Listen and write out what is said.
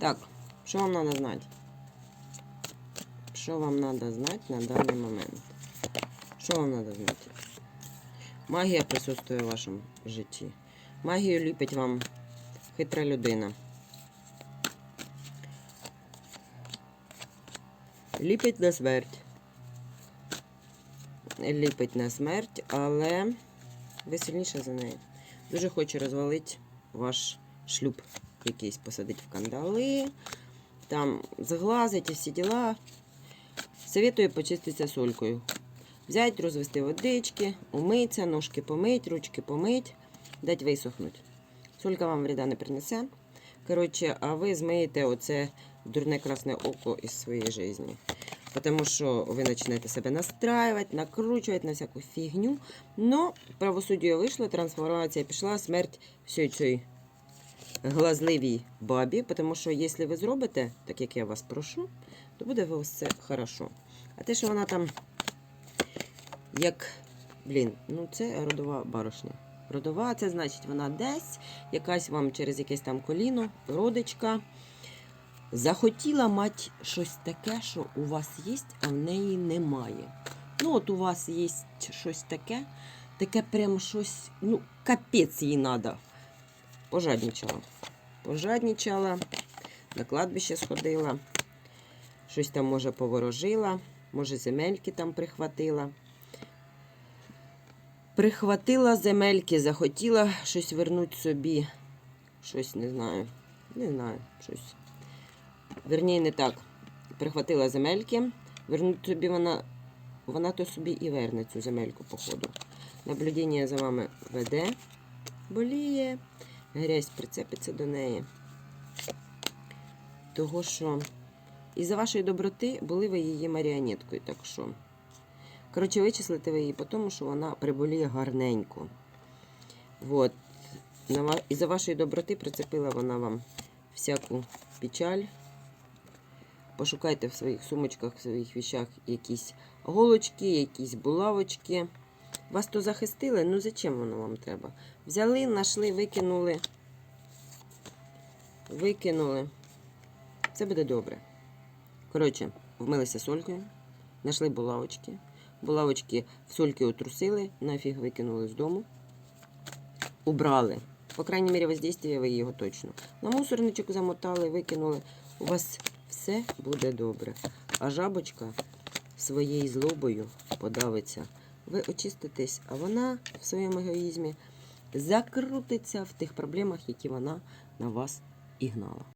Так, що вам треба знати? Що вам треба знати на даний момент? Що вам треба знати? Магія присутствує в вашому житті. Магію ліпить вам хитра людина. Ліпить на смерть. Ліпить на смерть, але ви сильніше за неї. Дуже хоче розвалити ваш шлюб якийсь, посадить в кандали, там заглазить і всі діла. Советую почиститися солькою. Взять, розвести водички, умитися, ножки помить, ручки помить, дать висохнуть. Солька вам вреда не принесе. Коротше, а ви змиєте оце дурне красне око із своєї житті. Тому що ви почнете себе настраювати, накручувати на всяку фігню. Но правосуддя вийшло, трансформація пішла, смерть всієї цієї глазливій бабі. Тому що якщо ви зробите, так як я вас прошу, то буде у вас все хорошо. А те, що вона там, як, блін, ну це родова баришня. Родова, це значить, вона десь, якась вам через якесь там коліно, родичка. Захотіла мати щось таке, що у вас є, а в неї немає. Ну, от у вас є щось таке, таке прям щось, ну, капець їй треба. Пожадничала. Пожадничала, на кладбище сходила, щось там, може, поворожила, може, земельки там прихватила. Прихватила земельки, захотіла щось вернути собі. Щось не знаю. Не знаю, щось. Верні, не так. Прихватила земельки, вернути собі вона, вона то собі і верне цю земельку, походу. Наблюдення за вами веде, боліє, грязь прицепиться до неї. Того, що із-за вашої доброти були ви її маріонеткою, так що. Коротше, вичислите ви її по тому, що вона приболіє гарненько. На ва- Із-за вашої доброти прицепила вона вам всяку печаль. Пошукайте в своїх сумочках, в своїх віщах якісь голочки, якісь булавочки. Вас то захистили, ну зачем воно вам треба? Взяли, знайшли, викинули. Викинули. Це буде добре. Коротше, вмилися солькою, знайшли булавочки. Булавочки в сольки отрусили, нафіг викинули з дому. Убрали. По крайній мірі, воздействие ви його точно. На мусорничок замотали, викинули. У вас все буде добре. А жабочка своєю злобою подавиться. Ви очиститесь, а вона в своєму егоїзмі закрутиться в тих проблемах, які вона на вас і гнала.